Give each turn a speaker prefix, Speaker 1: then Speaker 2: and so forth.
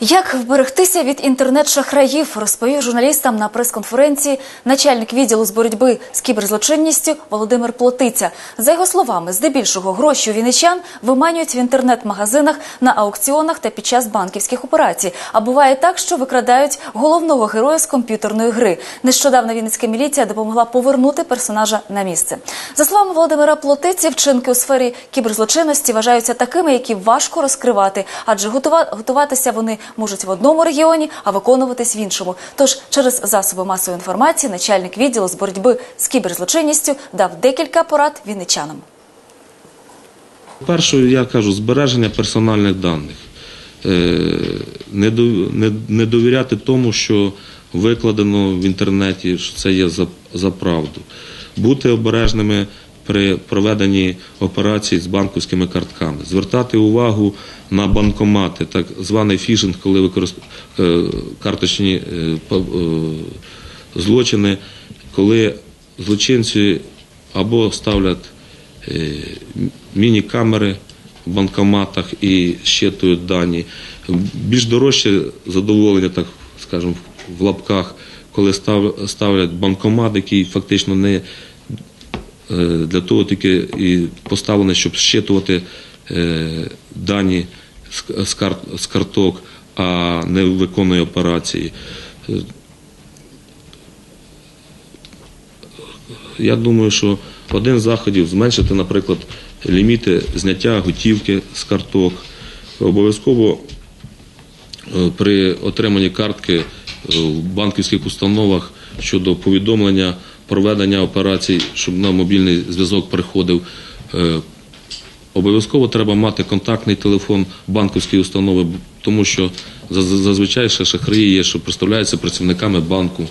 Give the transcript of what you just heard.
Speaker 1: Як вберегтися від інтернет-шахраїв, розповів журналістам на прес-конференції начальник відділу з боротьби з кіберзлочинністю Володимир Плотиця. За його словами, здебільшого гроші у вінничан виманюють в інтернет-магазинах на аукціонах та під час банківських операцій. А буває так, що викрадають головного героя з комп'ютерної гри. Нещодавно Вінницька міліція допомогла повернути персонажа на місце. За словами Володимира Плотиці, вчинки у сфері кіберзлочинності вважаються такими, які важко розкривати, адже готува- готуватися вони можуть в одному регіоні, а виконуватись в іншому. Тож через засоби масової інформації начальник відділу з боротьби з кіберзлочинністю дав декілька порад вінничанам.
Speaker 2: Перше, я кажу, збереження персональних даних. Е, не довіряти тому, що викладено в інтернеті, що це є за, за правду. Бути обережними при проведенні операцій з банківськими картками, звертати увагу на банкомати, так званий фішинг, коли використ... е, карточні е, е, злочини, коли злочинці або ставлять міні-камери в банкоматах і щитують дані. Більш дорожче задоволення, так скажемо, в лапках, коли ставлять банкомат, який фактично не для того тільки і поставлений, щоб щитувати е, дані з- з карт- з карток, а не виконує операції. Е, Я думаю, що один з заходів зменшити, наприклад, ліміти зняття готівки з карток. Обов'язково е, при отриманні картки е, в банківських установах щодо повідомлення проведення операцій, щоб на мобільний зв'язок приходив. е, Обов'язково треба мати контактний телефон банківської установи, тому що заз- зазвичай ще шахраї є, що представляються працівниками банку.